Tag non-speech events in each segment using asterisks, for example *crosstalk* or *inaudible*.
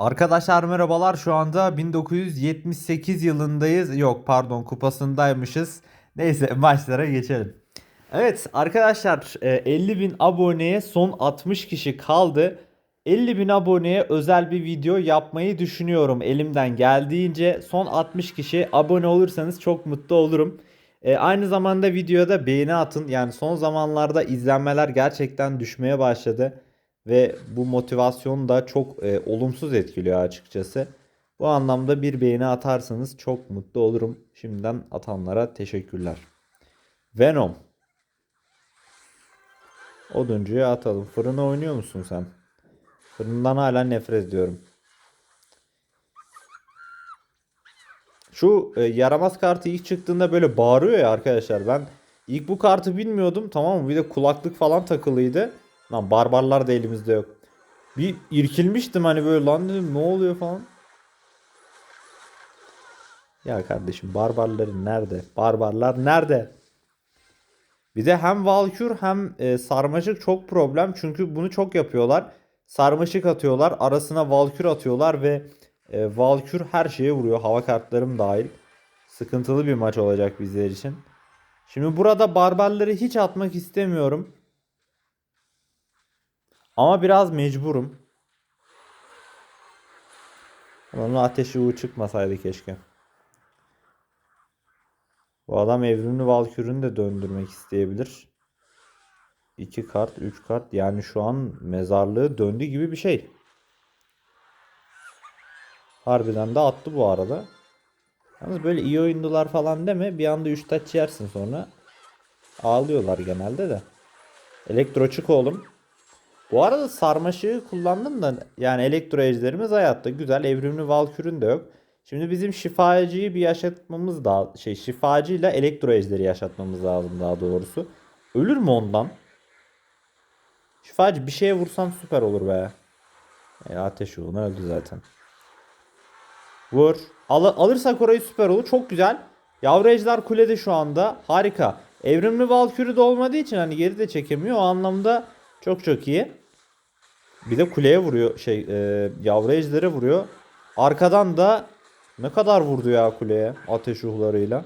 Arkadaşlar merhabalar şu anda 1978 yılındayız. Yok pardon kupasındaymışız. Neyse maçlara geçelim. Evet arkadaşlar e, 50 bin aboneye son 60 kişi kaldı. 50 bin aboneye özel bir video yapmayı düşünüyorum elimden geldiğince. Son 60 kişi abone olursanız çok mutlu olurum. E, aynı zamanda videoda beğeni atın. Yani son zamanlarda izlenmeler gerçekten düşmeye başladı. Ve bu motivasyonu da çok e, olumsuz etkiliyor açıkçası. Bu anlamda bir beğeni atarsanız çok mutlu olurum. Şimdiden atanlara teşekkürler. Venom. Oduncuya atalım. Fırına oynuyor musun sen? Fırından hala nefret ediyorum. Şu e, yaramaz kartı ilk çıktığında böyle bağırıyor ya arkadaşlar. Ben ilk bu kartı bilmiyordum tamam mı? Bir de kulaklık falan takılıydı. Lan barbarlar da elimizde yok. Bir irkilmiştim hani böyle lan dedim ne oluyor falan. Ya kardeşim barbarların nerede? Barbarlar nerede? Bir de hem Valkür hem e, Sarmaşık çok problem. Çünkü bunu çok yapıyorlar. Sarmaşık atıyorlar. Arasına Valkür atıyorlar ve e, Valkür her şeye vuruyor. Hava kartlarım dahil. Sıkıntılı bir maç olacak bizler için. Şimdi burada barbarları hiç atmak istemiyorum. Ama biraz mecburum. Onun ateşi uğu çıkmasaydı keşke. Bu adam evrimli Valkür'ünü de döndürmek isteyebilir. 2 kart, 3 kart. Yani şu an mezarlığı döndü gibi bir şey. Harbiden de attı bu arada. Yalnız böyle iyi oyundular falan deme. Bir anda 3 taç yersin sonra. Ağlıyorlar genelde de. Elektro çık oğlum. Bu arada sarmaşığı kullandım da yani elektro ejderimiz hayatta güzel. Evrimli Valkür'ün de yok. Şimdi bizim şifacıyı bir yaşatmamız daha şey şifacıyla elektro ejderi yaşatmamız lazım daha doğrusu. Ölür mü ondan? Şifacı bir şeye vursam süper olur be. E, ateş uğruna öldü zaten. Vur. Al alırsak orayı süper olur. Çok güzel. Yavru ejder kulede şu anda. Harika. Evrimli Valkürü de olmadığı için hani geri de çekemiyor. O anlamda çok çok iyi. Bir de kuleye vuruyor şey e, yavru ejdere vuruyor. Arkadan da ne kadar vurdu ya kuleye ateş ruhlarıyla.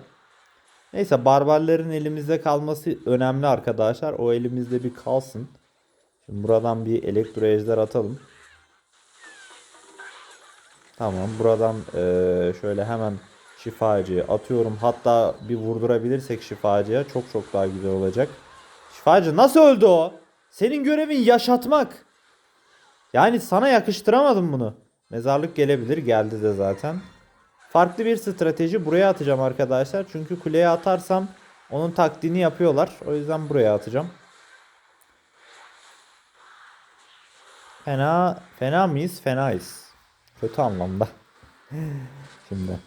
Neyse barbarların elimizde kalması önemli arkadaşlar. O elimizde bir kalsın. Şimdi buradan bir elektro ejder atalım. Tamam buradan eee, şöyle hemen şifacıya atıyorum. Hatta bir vurdurabilirsek şifacıya çok çok daha güzel olacak. Şifacı nasıl öldü o? Senin görevin yaşatmak. Yani sana yakıştıramadım bunu. Mezarlık gelebilir. Geldi de zaten. Farklı bir strateji buraya atacağım arkadaşlar. Çünkü kuleye atarsam onun taktiğini yapıyorlar. O yüzden buraya atacağım. Fena fena mıyız? Fenayız. Kötü anlamda. *laughs* Şimdi.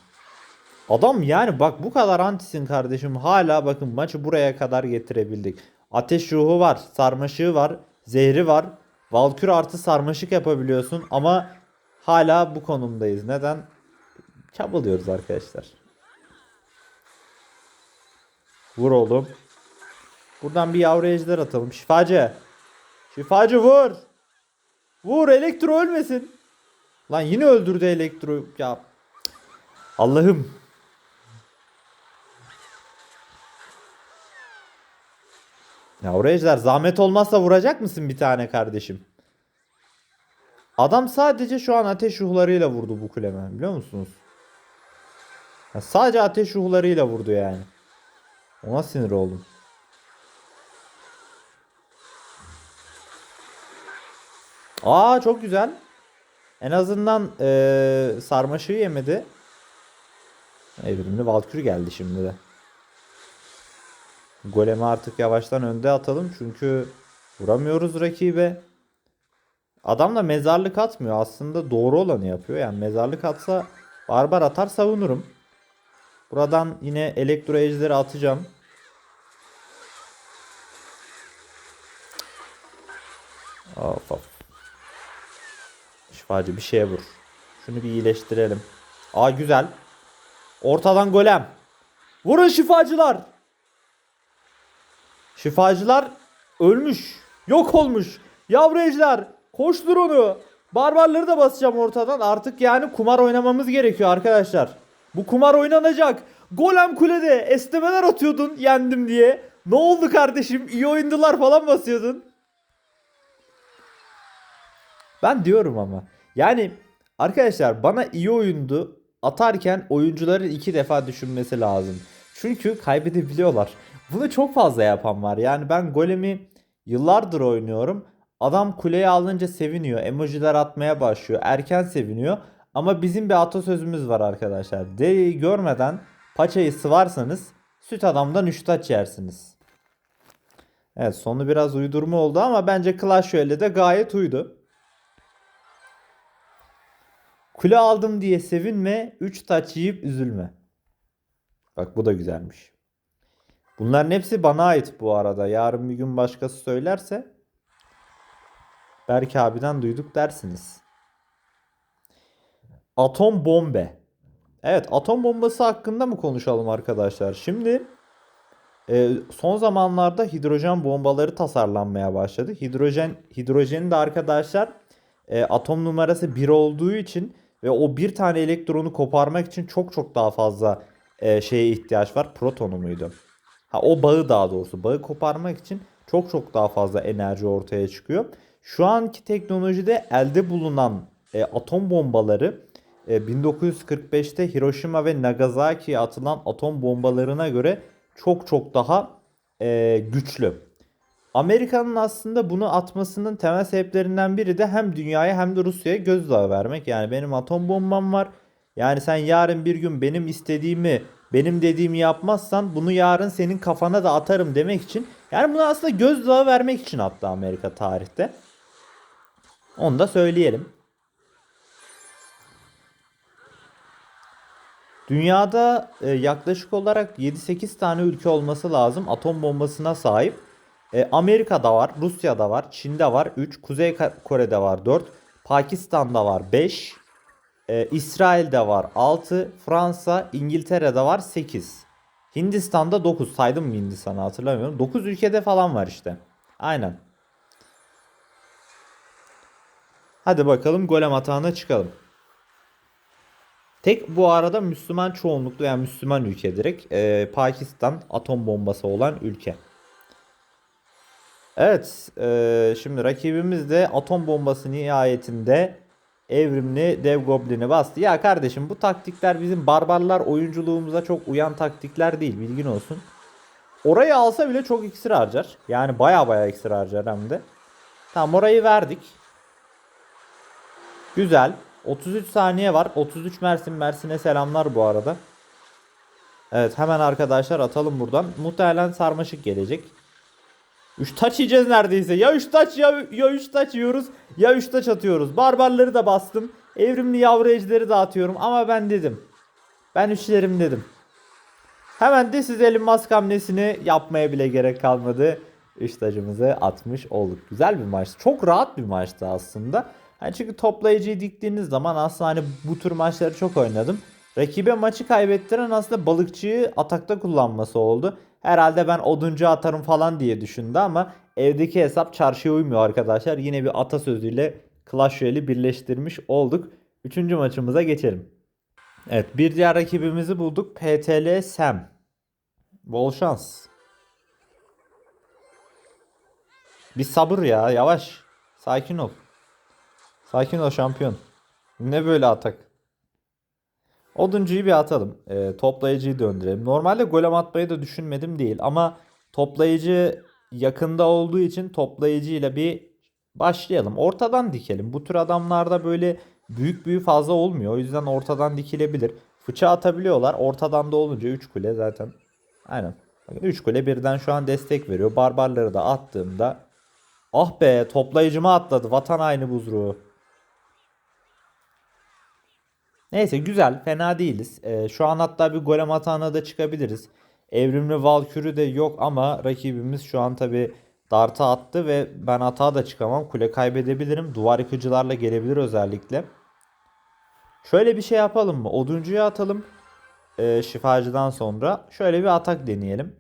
Adam yani bak bu kadar antisin kardeşim. Hala bakın maçı buraya kadar getirebildik. Ateş ruhu var. Sarmaşığı var. Zehri var. Valkür artı sarmaşık yapabiliyorsun. Ama hala bu konumdayız. Neden? Çabalıyoruz arkadaşlar. Vur oğlum. Buradan bir yavru ejder atalım. Şifacı. Şifacı vur. Vur elektro ölmesin. Lan yine öldürdü elektro. Ya Allah'ım. Yavru ejder zahmet olmazsa vuracak mısın bir tane kardeşim? Adam sadece şu an ateş ruhlarıyla vurdu bu kuleme biliyor musunuz? Ya sadece ateş ruhlarıyla vurdu yani. Ona sinir oldum. Aa çok güzel. En azından eee sarmaşığı yemedi. Evrimli Valkür geldi şimdi de. Golemi artık yavaştan önde atalım çünkü vuramıyoruz rakibe. Adam da mezarlık atmıyor. Aslında doğru olanı yapıyor. Yani mezarlık atsa barbar atar savunurum. Buradan yine elektro ejderi atacağım. Of of. Şifacı bir şeye vur. Şunu bir iyileştirelim. Aa güzel. Ortadan golem. Vurun şifacılar. Şifacılar ölmüş. Yok olmuş. Yavru ejder. Koştur onu. Barbarları da basacağım ortadan. Artık yani kumar oynamamız gerekiyor arkadaşlar. Bu kumar oynanacak. Golem kulede esnemeler atıyordun yendim diye. Ne oldu kardeşim? İyi oyundular falan basıyordun. Ben diyorum ama. Yani arkadaşlar bana iyi oyundu atarken oyuncuların iki defa düşünmesi lazım. Çünkü kaybedebiliyorlar. Bunu çok fazla yapan var. Yani ben golemi yıllardır oynuyorum. Adam kuleyi alınca seviniyor. Emojiler atmaya başlıyor. Erken seviniyor. Ama bizim bir atasözümüz var arkadaşlar. Deriyi görmeden paçayı sıvarsanız süt adamdan 3 taç yersiniz. Evet sonu biraz uydurma oldu ama bence Clash Royale'de de gayet uydu. Kule aldım diye sevinme, 3 taç yiyip üzülme. Bak bu da güzelmiş. Bunların hepsi bana ait bu arada. Yarın bir gün başkası söylerse Berk abiden duyduk dersiniz. Atom bombe. Evet atom bombası hakkında mı konuşalım arkadaşlar? Şimdi e, son zamanlarda hidrojen bombaları tasarlanmaya başladı. Hidrojen hidrojenin de arkadaşlar e, atom numarası 1 olduğu için ve o bir tane elektronu koparmak için çok çok daha fazla e, şeye ihtiyaç var. Protonu muydu? Ha o bağı daha doğrusu bağı koparmak için çok çok daha fazla enerji ortaya çıkıyor. Şu anki teknolojide elde bulunan e, atom bombaları e, 1945'te Hiroşima ve Nagasaki'ye atılan atom bombalarına göre çok çok daha e, güçlü. Amerika'nın aslında bunu atmasının temel sebeplerinden biri de hem dünyaya hem de Rusya'ya gözdağı vermek. Yani benim atom bombam var. Yani sen yarın bir gün benim istediğimi, benim dediğimi yapmazsan bunu yarın senin kafana da atarım demek için. Yani bunu aslında gözdağı vermek için attı Amerika tarihte. Onu da söyleyelim. Dünyada e, yaklaşık olarak 7-8 tane ülke olması lazım atom bombasına sahip. E, Amerika'da var, Rusya'da var, Çin'de var 3, Kuzey Kore'de var 4, Pakistan'da var 5, e, İsrail'de var 6, Fransa, İngiltere'de var 8. Hindistan'da 9 saydım mı Hindistan'ı hatırlamıyorum. 9 ülkede falan var işte. Aynen. Hadi bakalım golem atağına çıkalım. Tek bu arada Müslüman çoğunluklu yani Müslüman ülke direkt. Ee, Pakistan atom bombası olan ülke. Evet ee, şimdi rakibimiz de atom bombası nihayetinde evrimli dev goblini bastı. Ya kardeşim bu taktikler bizim barbarlar oyunculuğumuza çok uyan taktikler değil bilgin olsun. Orayı alsa bile çok iksir harcar. Yani baya baya iksir harcar hem de. Tamam orayı verdik. Güzel. 33 saniye var. 33 Mersin Mersin'e selamlar bu arada. Evet hemen arkadaşlar atalım buradan. Muhtemelen sarmaşık gelecek. 3 taç yiyeceğiz neredeyse. Ya 3 taç ya, ya 3 taç yiyoruz ya 3 taç atıyoruz. Barbarları da bastım. Evrimli yavru ejderi de atıyorum ama ben dedim. Ben üçlerim dedim. Hemen de siz elin mask hamlesini yapmaya bile gerek kalmadı. 3 tacımızı atmış olduk. Güzel bir maç. Çok rahat bir maçtı aslında. Yani çünkü toplayıcıyı diktiğiniz zaman aslında hani bu tür maçları çok oynadım. Rakibe maçı kaybettiren aslında balıkçıyı atakta kullanması oldu. Herhalde ben oduncu atarım falan diye düşündü ama evdeki hesap çarşıya uymuyor arkadaşlar. Yine bir atasözüyle Clash Royale'i birleştirmiş olduk. Üçüncü maçımıza geçelim. Evet bir diğer rakibimizi bulduk. PTL Sam. Bol şans. Bir sabır ya yavaş. Sakin ol. Sakin ol şampiyon. Ne böyle atak? Oduncuyu bir atalım. E, toplayıcıyı döndürelim. Normalde golem atmayı da düşünmedim değil ama toplayıcı yakında olduğu için toplayıcıyla bir başlayalım. Ortadan dikelim. Bu tür adamlarda böyle büyük büyük fazla olmuyor. O yüzden ortadan dikilebilir. Fıça atabiliyorlar. Ortadan da olunca 3 kule zaten. Aynen. 3 kule birden şu an destek veriyor. Barbarları da attığımda Ah be toplayıcıma atladı. Vatan aynı buzruğu. Neyse güzel. Fena değiliz. Ee, şu an hatta bir golem atağına da çıkabiliriz. Evrimli Valkürü de yok ama rakibimiz şu an tabi darta attı ve ben atağa da çıkamam. Kule kaybedebilirim. Duvar yıkıcılarla gelebilir özellikle. Şöyle bir şey yapalım mı? Oduncuya atalım. Ee, şifacıdan sonra. Şöyle bir atak deneyelim.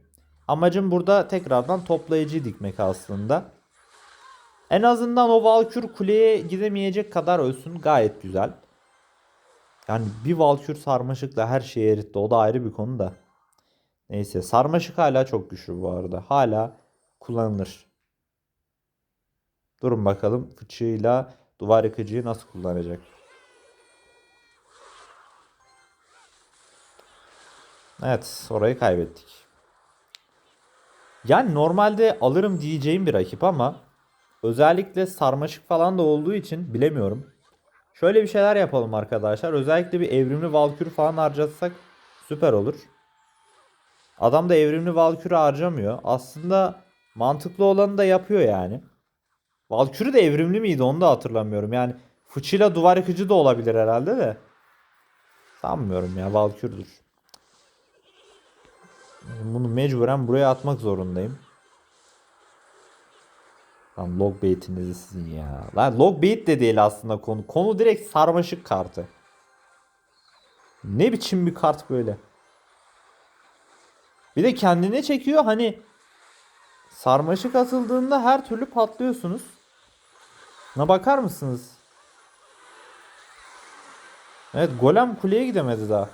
Amacım burada tekrardan toplayıcı dikmek aslında. En azından o Valkür kuleye gidemeyecek kadar ölsün. Gayet güzel. Yani bir Valkür sarmaşıkla her şeyi eritti. O da ayrı bir konu da. Neyse sarmaşık hala çok güçlü bu arada. Hala kullanılır. Durun bakalım fıçıyla duvar yıkıcıyı nasıl kullanacak. Evet orayı kaybettik. Yani normalde alırım diyeceğim bir rakip ama özellikle sarmaşık falan da olduğu için bilemiyorum. Şöyle bir şeyler yapalım arkadaşlar. Özellikle bir evrimli valkür falan harcatsak süper olur. Adam da evrimli valkürü harcamıyor. Aslında mantıklı olanı da yapıyor yani. Valkürü de evrimli miydi onu da hatırlamıyorum. Yani fıçıyla duvar yıkıcı da olabilir herhalde de. Sanmıyorum ya Valkür'dür. Bunu mecburen buraya atmak zorundayım. Lan log bait'inizi sizin ya. Lan log bait de değil aslında konu. Konu direkt sarmaşık kartı. Ne biçim bir kart böyle. Bir de kendine çekiyor hani sarmaşık atıldığında her türlü patlıyorsunuz. Na bakar mısınız? Evet golem kuleye gidemedi daha.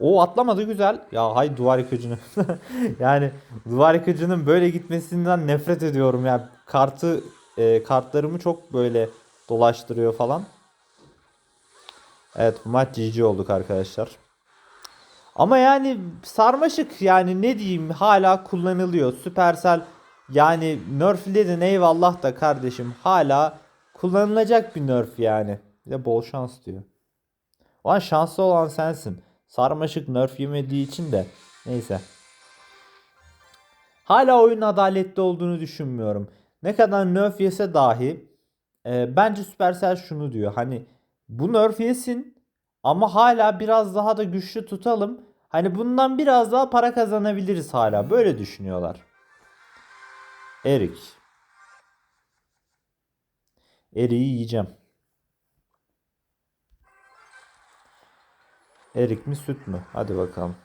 O atlamadı güzel. Ya hay duvar yıkıcını. *laughs* yani duvar yıkıcının böyle gitmesinden nefret ediyorum ya. Kartı e, kartlarımı çok böyle dolaştırıyor falan. Evet bu maç GG olduk arkadaşlar. Ama yani sarmaşık yani ne diyeyim hala kullanılıyor. Supercell yani nerfledin eyvallah da kardeşim hala kullanılacak bir nerf yani. Bir de bol şans diyor. O an şanslı olan sensin. Sarmaşık nerf yemediği için de neyse. Hala oyun adaletli olduğunu düşünmüyorum. Ne kadar nerf yese dahi e, bence Supercell şunu diyor. Hani bu nerf yesin ama hala biraz daha da güçlü tutalım. Hani bundan biraz daha para kazanabiliriz hala. Böyle düşünüyorlar. Erik. Eriği yiyeceğim. Erik mi süt mü? Hadi bakalım.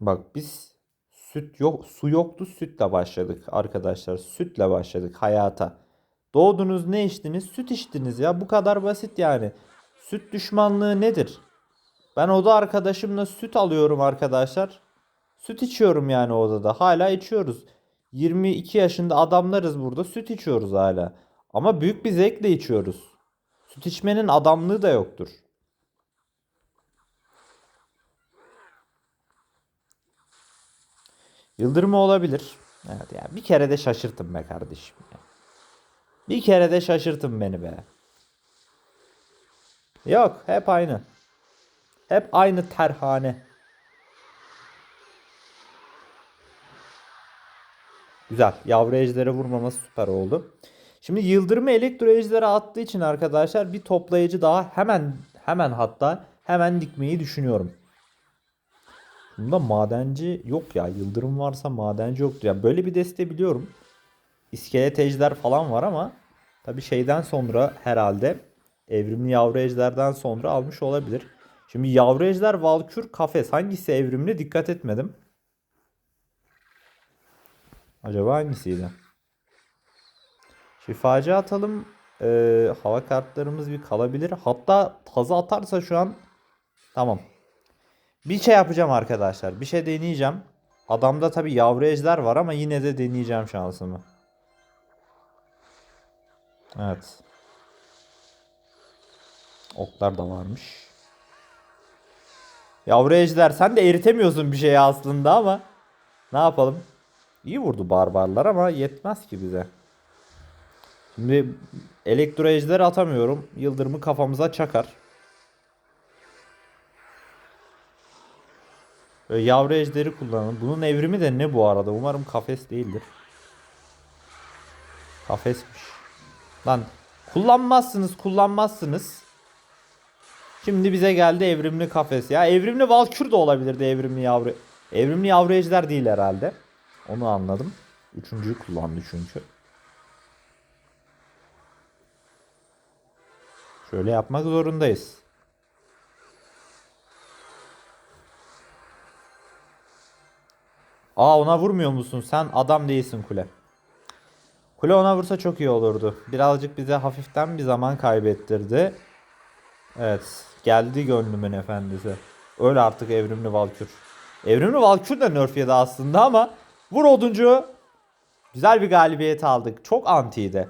Bak biz süt yok su yoktu sütle başladık arkadaşlar. Sütle başladık hayata. Doğdunuz ne içtiniz? Süt içtiniz ya. Bu kadar basit yani. Süt düşmanlığı nedir? Ben oda arkadaşımla süt alıyorum arkadaşlar. Süt içiyorum yani odada. Hala içiyoruz. 22 yaşında adamlarız burada. Süt içiyoruz hala. Ama büyük bir zevkle içiyoruz. Süt içmenin adamlığı da yoktur. Yıldırımı olabilir. Evet ya bir kere de şaşırtın be kardeşim. Bir kere de şaşırtın beni be. Yok hep aynı. Hep aynı terhane. Güzel. Yavru ejdere vurmaması süper oldu. Şimdi yıldırımı elektro ejdere attığı için arkadaşlar bir toplayıcı daha hemen hemen hatta hemen dikmeyi düşünüyorum. Bunda madenci yok ya. Yıldırım varsa madenci yoktur. Ya böyle bir deste biliyorum. İskelet ejder falan var ama tabi şeyden sonra herhalde evrimli yavru ejderden sonra almış olabilir. Şimdi yavru ejder valkür kafes hangisi evrimli dikkat etmedim. Acaba hangisiydi? Şifacı atalım. Ee, hava kartlarımız bir kalabilir. Hatta tazı atarsa şu an tamam. Bir şey yapacağım arkadaşlar. Bir şey deneyeceğim. Adamda tabi yavru ejder var ama yine de deneyeceğim şansımı. Evet. Oklar da varmış. Yavru ejder sen de eritemiyorsun bir şeyi aslında ama ne yapalım? İyi vurdu barbarlar ama yetmez ki bize. Şimdi elektro ejder atamıyorum. Yıldırımı kafamıza çakar. Böyle yavru ejderi kullanalım. Bunun evrimi de ne bu arada? Umarım kafes değildir. Kafesmiş. Lan kullanmazsınız kullanmazsınız. Şimdi bize geldi evrimli kafes ya. Evrimli valkür de olabilirdi evrimli yavru. Evrimli yavru ejder değil herhalde. Onu anladım. Üçüncüyü kullandı çünkü. Şöyle yapmak zorundayız. Aa ona vurmuyor musun? Sen adam değilsin kule. Kule ona vursa çok iyi olurdu. Birazcık bize hafiften bir zaman kaybettirdi. Evet. Geldi gönlümün efendisi. Öyle artık evrimli Valkür. Evrimli Valkür de nerf yedi aslında ama vur oduncu. Güzel bir galibiyet aldık. Çok antiydi.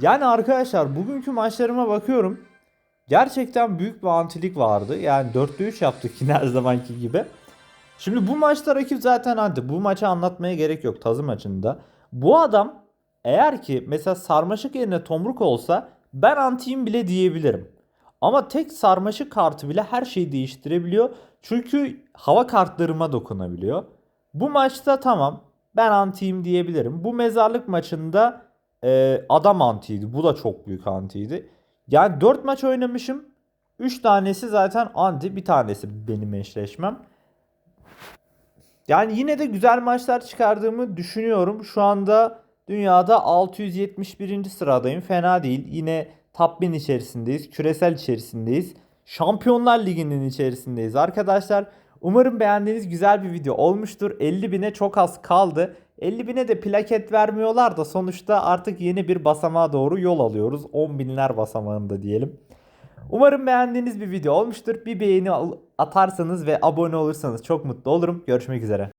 Yani arkadaşlar bugünkü maçlarıma bakıyorum. Gerçekten büyük bir antilik vardı. Yani 4'te 3 yaptık *laughs* yine her zamanki gibi. Şimdi bu maçta rakip zaten anti. Bu maçı anlatmaya gerek yok tazı maçında. Bu adam eğer ki mesela sarmaşık yerine tomruk olsa ben antiyim bile diyebilirim. Ama tek sarmaşık kartı bile her şeyi değiştirebiliyor. Çünkü hava kartlarıma dokunabiliyor. Bu maçta tamam ben antiyim diyebilirim. Bu mezarlık maçında e, adam antiydi. Bu da çok büyük antiydi. Yani 4 maç oynamışım. 3 tanesi zaten anti bir tanesi benim eşleşmem. Yani yine de güzel maçlar çıkardığımı düşünüyorum. Şu anda dünyada 671. sıradayım. Fena değil. Yine top 1000 içerisindeyiz. Küresel içerisindeyiz. Şampiyonlar Ligi'nin içerisindeyiz arkadaşlar. Umarım beğendiğiniz güzel bir video olmuştur. 50 bine çok az kaldı. 50 bine de plaket vermiyorlar da sonuçta artık yeni bir basamağa doğru yol alıyoruz. 10 binler basamağında diyelim. Umarım beğendiğiniz bir video olmuştur. Bir beğeni atarsanız ve abone olursanız çok mutlu olurum. Görüşmek üzere.